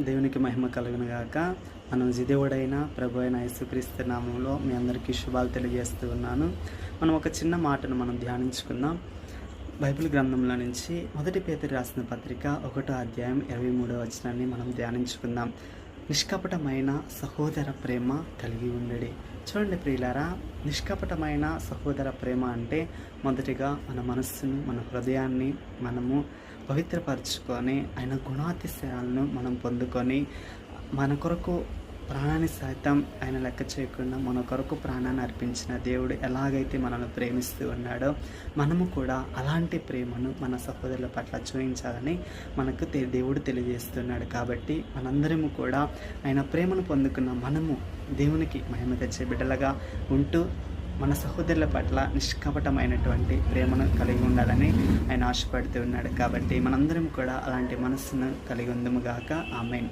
దేవునికి మహిమ కలుగును మనం జిదేవుడైన ప్రభు అయిన యేసుక్రీస్తు నామంలో మీ అందరికీ శుభాలు తెలియజేస్తూ ఉన్నాను. మనం ఒక చిన్న మాటను మనం ధ్యానించుకుందాం. బైబిల్ గ్రంథంలో నుంచి మొదటి పేదరి రాసిన పత్రిక ఒకటో అధ్యాయం ఇరవై మూడో వచనాన్ని మనం ధ్యానించుకుందాం. నిష్కపటమైన సహోదర ప్రేమ కలిగి ఉండడి. చూడండి ప్రియులారా నిష్కపటమైన సహోదర ప్రేమ అంటే మొదటిగా మన మనస్సును మన హృదయాన్ని మనము పవిత్రపరచుకొని ఆయన గుణాతిశయాలను మనం పొందుకొని మన కొరకు ప్రాణాన్ని సైతం ఆయన లెక్క చేయకుండా మన కొరకు ప్రాణాన్ని అర్పించిన దేవుడు ఎలాగైతే మనల్ని ప్రేమిస్తూ ఉన్నాడో మనము కూడా అలాంటి ప్రేమను మన సహోదరుల పట్ల చూపించాలని మనకు దేవుడు తెలియజేస్తున్నాడు. కాబట్టి మనందరము కూడా ఆయన ప్రేమను పొందుకున్న మనము దేవునికి మహిమ తెచ్చే బిడ్డలుగా ఉంటూ మన సహోదరుల పట్ల నిష్కపటమైనటువంటి ప్రేమను కలిగి ఉండాలని ఆయన ఆశపడుతూ ఉన్నాడు. కాబట్టి మనందరం కూడా అలాంటి మనస్సును కలిగి ఉందము గాక. ఆమెన్.